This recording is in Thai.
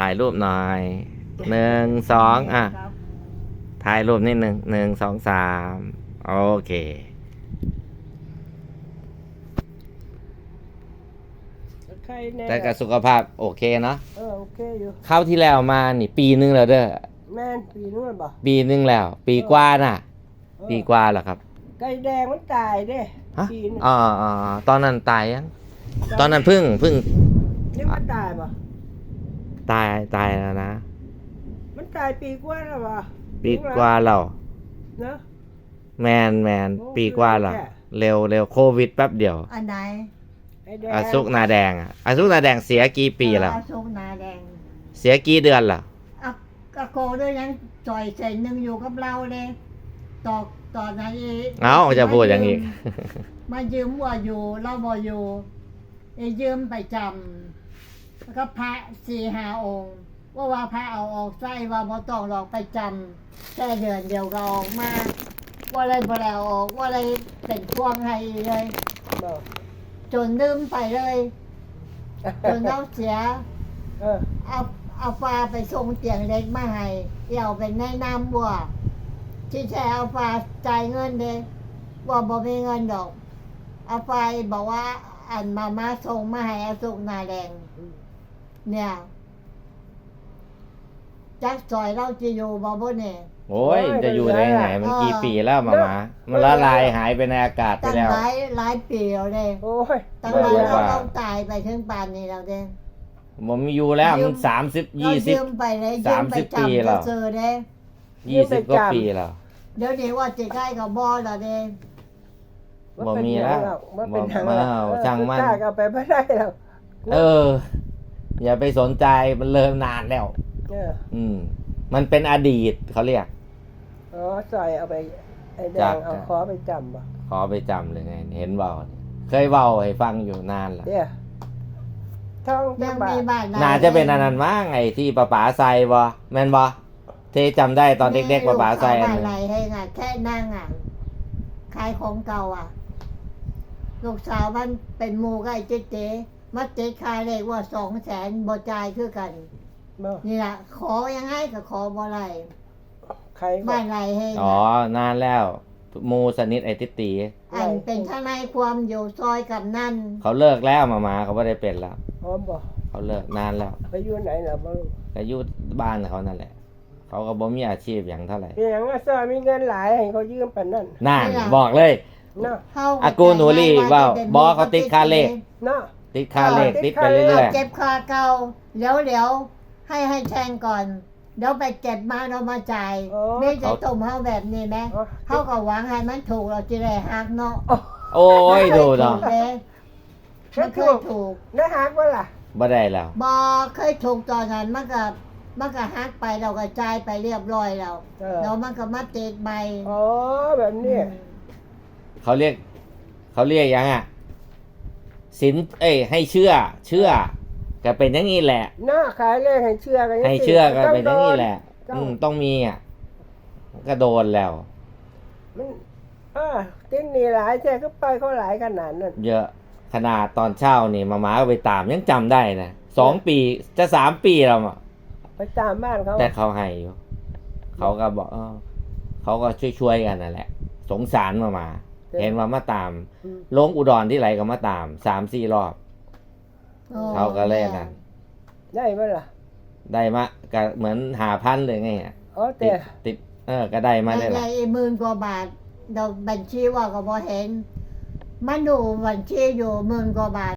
ถ่ายรูปหน่อยหนึ่งสองอะครับถ่ายรูปนิดหนึ่งหนึ่งสองสามโอเคใครแน่แต่กับสุขภาพโอเคเนาะเออโอเคอยู่เข้าวที่แล้วมานี่ ปีนึงแล้วเด้อแม่นปีนู้นบ่ปีนึงแล้ว ปีกว่าน่ะเออปีกว่าแล้วครับไก่แดงมันตายเด้ฮะปีนึงอ๋ออ๋อตอนนั้นตายยังตอนนั้นเพึ่งเพึ่งยังมันตายบ่ ตายตายแล้วนะ มันตายปีกว่าแล้วบ่ปีกว่าแล้วเนอะ แมนแมนโอ้ปีกว่าแล้วแก่เร็วเร็วโควิดแป๊บเดียวอันไหนไอ้แดงอาซุกนาแดงอะอาซุกนาแดงเสียกี่ปีแล้วเอาสุกนาแดงเสียกี่เดือนแล้วอะกะโกด้วยยังจ่อยเซนหนึ่งอยู่กับเราเลยตอกตอนนั้นอีเอ้าจะพูดอย่างนี้ มายืมว่าอยู่เราบ่อยู่ไอ้ยืมไปจำ แล้วก็พระสี่ห้าองค์ ว่าว่าพระเอาออกไส้ว่าบ่ต้องหรอกไปจำแค่เดือนเดียวก็ออกมาว่าอะไรบ่แล้วออกว่าอะไรเป็นพวงให้เลยบ่จนลืมไปเลย จนเราเสีย เออเอาเอาฟ้าไปส่งเตียงเล็กมาให้เดี๋ยวเป็นในน้ำบัวที่แท้เอาฟ้าจ่ายเงินเด้ว่าบ่มีเงินดอก เอาฟ้าบอกว่าอันมามาส่งมาให้เอาสุกนาแดง เนี่ยจักซอยเราจะอยู่บ่บ่เนี่ย โอ้ย จะอยู่ได้ไงมันกี่ปีแล้วหมามา มันละลายหายไปในอากาศไปตั้งแล้ว หลายหลายปีแล้วเด้โอ้ย ตั้งบ่หลายรู้เราว่าต้องตายไปถึงป่านนี้แล้วเด้ ผมมีอยู่แล้วมันสามสิบเรายี่สิบ ยืมไปเลยยืมไป30ปีจำแล้จะว เจอเด้ยี่สิบกว่าปีแล้ว เดี๋ยวนี้ว่าจะใกล้กับบ่อแล้วเด้ บ่มีแล้วมันเป็นหยังบ่แล้วเอาเออช่างมันกล้าก็เอาไปไม่ได้แล้วเออ อย่าไปสนใจมันเริ่มนานแล้ว เอออืม มันเป็นอดีตเขาเรียก อ๋อใส่เอาไป ไอ้แดจังบเอาจ้ะขอไปจำบ่ขอไปจำเลยไง เห็นเบาเคยเบาให้ฟังอยู่นานแล้วเดี๋ยวท่องยัจังงบามีทบ้านไหน่าจะเป็นอันนั้นมั้งไอ้ที่ป้าป๋าใส่บ่แม่นบ่ที่จำได้ตอนเด็กๆป้าป๋าใส่อันบ้านนึงไรให้ไงแค่นั่งอะขายของเก่าอะ ลูกสาวมันเป็นหมูกับไอ้เจ๊เจ๊ มาเจ๊ขายเลยว่าสองแสนบ่จ่ายคือกัน บ่นี่แหละขอยังไงก็ขอบ่ไรใครก็บ้านไรให้อ๋อนานแล้วหมูสนิทไอ้ติตีอันเป็นทนายความอยู่ซอยกับนั่นเขาเลิกแล้วมามาเขาไม่ได้เป็นแล้วอ๋อบ่เขาเลิกนานแล้วไปอยู่ไหนล่ะบ่รู้ก็อยู่บ้านเขานั่นแหละ เขาก็บ่มีอาชีพอย่างเท่าไหร่เพียงว่าซอยมีเงินหลายให้เขายืมปานนั้นนั่นบอกเลย เนาะเข้าอากูหนูลี่ว่าบอเขาติดค่าเลข เนาะ ติดค่าเลขติติดดค่าไปเลขเรื่อยเก็บค่าเก่าเดี๋ยวเดี๋ยวให้ให้แทงก่อน เดี๋ยวไปเก็บมาเรามาจ่ายโอ้ไม่จะต้มเฮาแบบนี้ไหมอ๋อเขาก็หวังให้มันถูกเราจะได้หักเนาะๆโอ้ยดูเนาะไม่เคยถูกได้ฮักบ่ล่ะบ่ได้แล้วบอเคยถูกตอนนั้นมันก็มันก็หักไปเราก็จ่ายไปเรียบร้อยแล้วเออแล้วมันก็มาติดใบอ๋อแบบนี้เขาเรียก เขาเรียกยังอะ สินเอ้ยให้เชื่อ เชื่อ ก็เป็นอย่างนี้แหละ หน้าขายเลขให้เชื่อกันจังให้ซี้เชื่อก็เป็นอย่างนี้แหละต้องอืมต้องมีอะก็โดนแล้ว มันเอ่าติดหนี่หลายแท้ก็ไปเขาหลายขนาดนั้นเยอะขนาดตอนเช่านี่มาม้าก็ไปตามยังจำได้นะสองปีจะสามปีแล้วอะไปตามบ้านเขาแต่เขาให้อยู่เขาก็บอกเออเขาก็ช่วยๆกันนั่นแหละ สงสารมามา เห็นว่ามาตาม อืม ลงอุดรที่ไหนก็มาตามสามสี่รอบ โอ้เขาก็เล่นนั่นได้บ่ล่ะได้มาก็เหมือนหาพันเลยไงอะอ๋อติแต่ดติดเออก็ได้มาได้ในละหมื่นกว่าบาทเราบัญชีว่าก็พอเห็น มันดูบัญชีอยู่หมื่นกว่าบาท